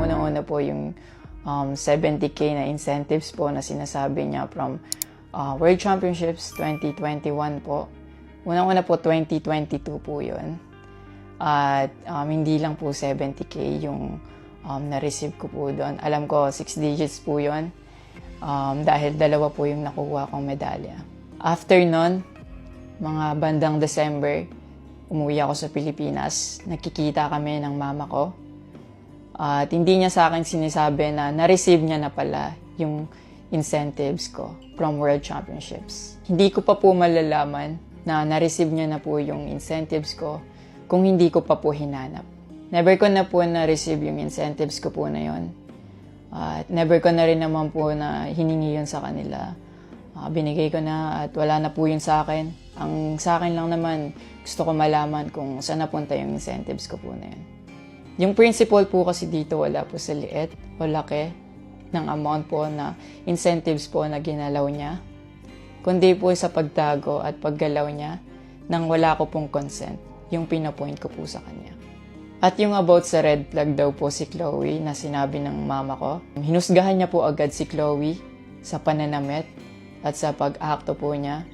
Unang-una po yung um, 70k na incentives po na sinasabi niya from uh, World Championships 2021 po. Unang-una po 2022 po yun. At um, hindi lang po 70k yung um, na-receive ko po doon. Alam ko 6 digits po yun um, dahil dalawa po yung nakuha kong medalya. After nun, mga bandang December, umuwi ako sa Pilipinas. Nakikita kami ng mama ko. At hindi niya sa akin sinisabi na na-receive niya na pala yung incentives ko from World Championships. Hindi ko pa po malalaman na na-receive niya na po yung incentives ko kung hindi ko pa po hinanap. Never ko na po na-receive yung incentives ko po na yon. At never ko na rin naman po na hiningi yun sa kanila. Ah, binigay ko na at wala na po yun sa akin. Ang sa akin lang naman, gusto ko malaman kung saan napunta yung incentives ko po na yun. Yung principle po kasi dito wala po sa liit o laki ng amount po na incentives po na ginalaw niya, kundi po sa pagtago at paggalaw niya nang wala ko pong consent, yung pinapoint ko po sa kanya. At yung about sa red flag daw po si Chloe na sinabi ng mama ko, hinusgahan niya po agad si Chloe sa pananamit at sa pag-akto po niya.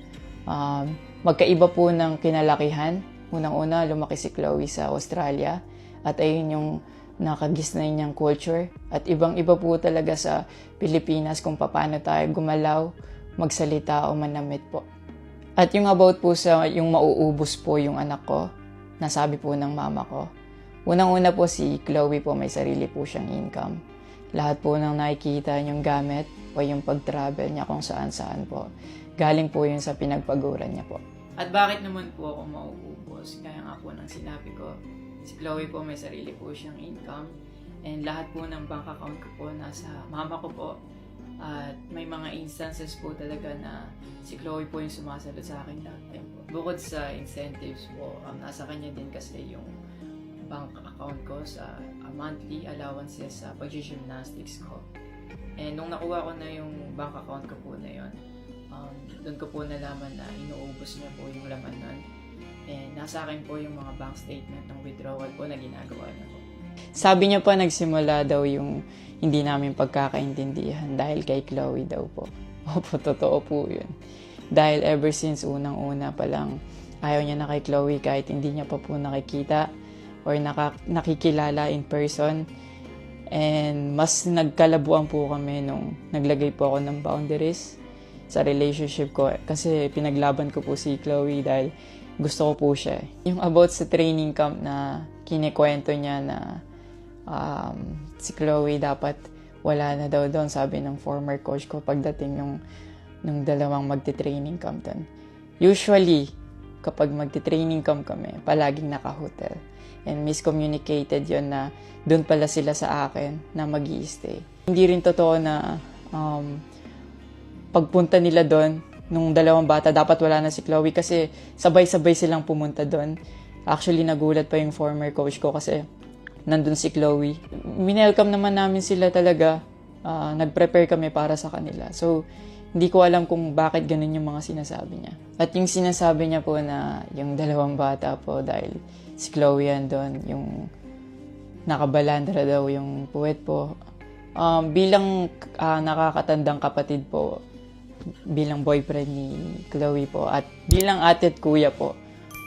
Um, magkaiba po ng kinalakihan. Unang-una, lumaki si Chloe sa Australia at ayun yung nakagisnay niyang culture. At ibang-iba po talaga sa Pilipinas kung paano tayo gumalaw, magsalita o manamit po. At yung about po sa yung mauubos po yung anak ko, nasabi po ng mama ko. Unang-una po si Chloe po may sarili po siyang income. Lahat po ng nakikita niyong gamit o yung pag-travel niya kung saan-saan po. Galing po yun sa pinagpaguran niya po. At bakit naman po ako mauubos? Kaya nga po nang sinabi ko, si Chloe po may sarili po siyang income. And lahat po ng bank account ko po nasa mama ko po. At may mga instances po talaga na si Chloe po yung sumasagot sa akin po. Bukod sa incentives po, um, nasa kanya din kasi yung bank account ko sa uh, monthly allowances sa pag-gymnastics ko. And nung nakuha ko na yung bank account ko po na yun, um, doon ko po nalaman na inuubos niya po yung laman nun. And nasa akin po yung mga bank statement ng withdrawal po na ginagawa niya po. Sabi niya pa nagsimula daw yung hindi namin pagkakaintindihan dahil kay Chloe daw po. Opo, totoo po yun. Dahil ever since unang-una pa lang, ayaw niya na kay Chloe kahit hindi niya pa po nakikita or naka, nakikilala in person. And mas nagkalabuan po kami nung naglagay po ako ng boundaries sa relationship ko. Kasi pinaglaban ko po si Chloe dahil gusto ko po siya. Yung about sa training camp na kinikwento niya na um, si Chloe dapat wala na daw doon, sabi ng former coach ko pagdating nung, nung dalawang magte-training camp doon. Usually, kapag magte-training camp kami, palaging naka-hotel. And miscommunicated yon na doon pala sila sa akin na mag stay Hindi rin totoo na um, pagpunta nila doon, nung dalawang bata, dapat wala na si Chloe kasi sabay-sabay silang pumunta doon. Actually, nagulat pa yung former coach ko kasi nandun si Chloe. Winelcome naman namin sila talaga. Uh, nag-prepare kami para sa kanila. So, hindi ko alam kung bakit ganun yung mga sinasabi niya. At yung sinasabi niya po na yung dalawang bata po dahil si Chloe yan doon, yung nakabalandra daw yung puwet po. Um, bilang uh, nakakatandang kapatid po, bilang boyfriend ni Chloe po, at bilang ate at kuya po,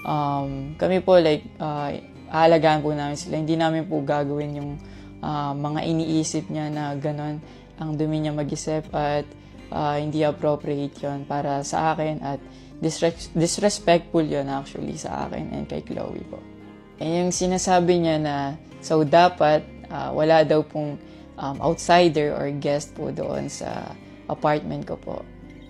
um, kami po like, uh, aalagaan po namin sila. Hindi namin po gagawin yung uh, mga iniisip niya na ganon ang dumi niya mag-isip at uh, hindi appropriate yon para sa akin at disres- disrespectful yon actually sa akin and kay Chloe po. And yung sinasabi niya na so dapat uh, wala daw pong um, outsider or guest po doon sa apartment ko po.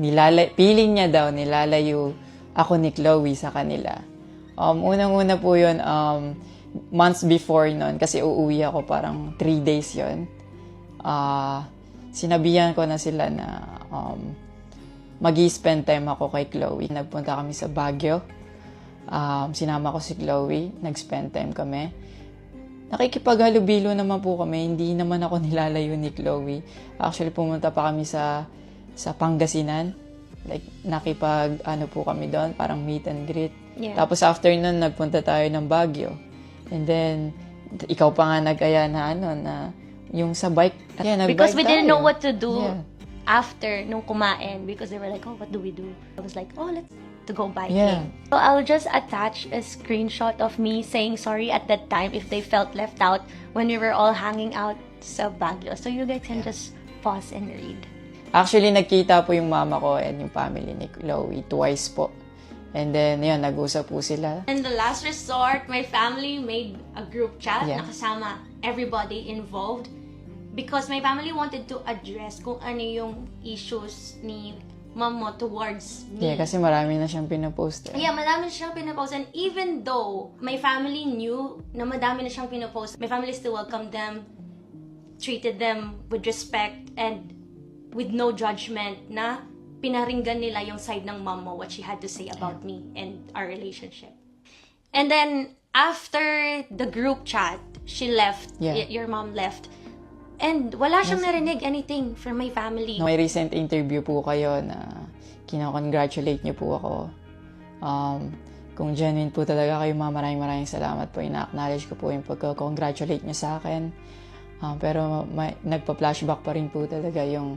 nilalay, feeling niya daw nilalayo ako ni Chloe sa kanila. Um, unang-una po yun, um, months before nun, kasi uuwi ako parang 3 days yon ah, sinabihan ko na sila na um, mag spend time ako kay Chloe. Nagpunta kami sa Baguio. Um, sinama ko si Chloe. Nag-spend time kami. Nakikipaghalubilo naman po kami. Hindi naman ako nilalayo ni Chloe. Actually, pumunta pa kami sa sa Pangasinan. Like, nakipag, ano po kami doon, parang meet and greet. Yeah. Tapos after nun, nagpunta tayo ng Baguio. And then, ikaw pa nga nag-aya na ano, na yung sa bike. Yeah, nag-bike Because we didn't tayo. know what to do Yeah. after nung kumain because they were like, oh, what do we do? I was like, oh, let's to go biking. Yeah. So I'll just attach a screenshot of me saying sorry at that time if they felt left out when we were all hanging out sa Baguio. So you guys can just pause and read. Actually, nagkita po yung mama ko and yung family ni Chloe twice po. And then, yun, nag-usap po sila. And the last resort, my family made a group chat Yeah. na kasama everybody involved because my family wanted to address kung ano yung issues ni mom mo towards me. Yeah, kasi marami na siyang pinopost. eh. Yeah, madami na siyang pinopost. And even though my family knew na madami na siyang pinopost, my family still welcomed them, treated them with respect, and with no judgment na pinaringgan nila yung side ng mom mo, what she had to say about me and our relationship. And then, after the group chat, she left, Yeah. y- your mom left, and wala siyang narinig anything from my family. No, may recent interview po kayo na kinakongratulate niyo po ako. Um, kung genuine po talaga kayo, ma, maraming maraming salamat po. Ina-acknowledge ko po yung pagka-congratulate niyo sa akin. Um, pero may, nagpa-flashback pa rin po talaga yung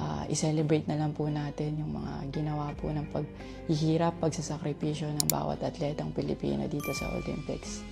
uh, i-celebrate na lang po natin yung mga ginawa po ng paghihirap, pagsasakripisyo ng bawat atletang Pilipino dito sa Olympics.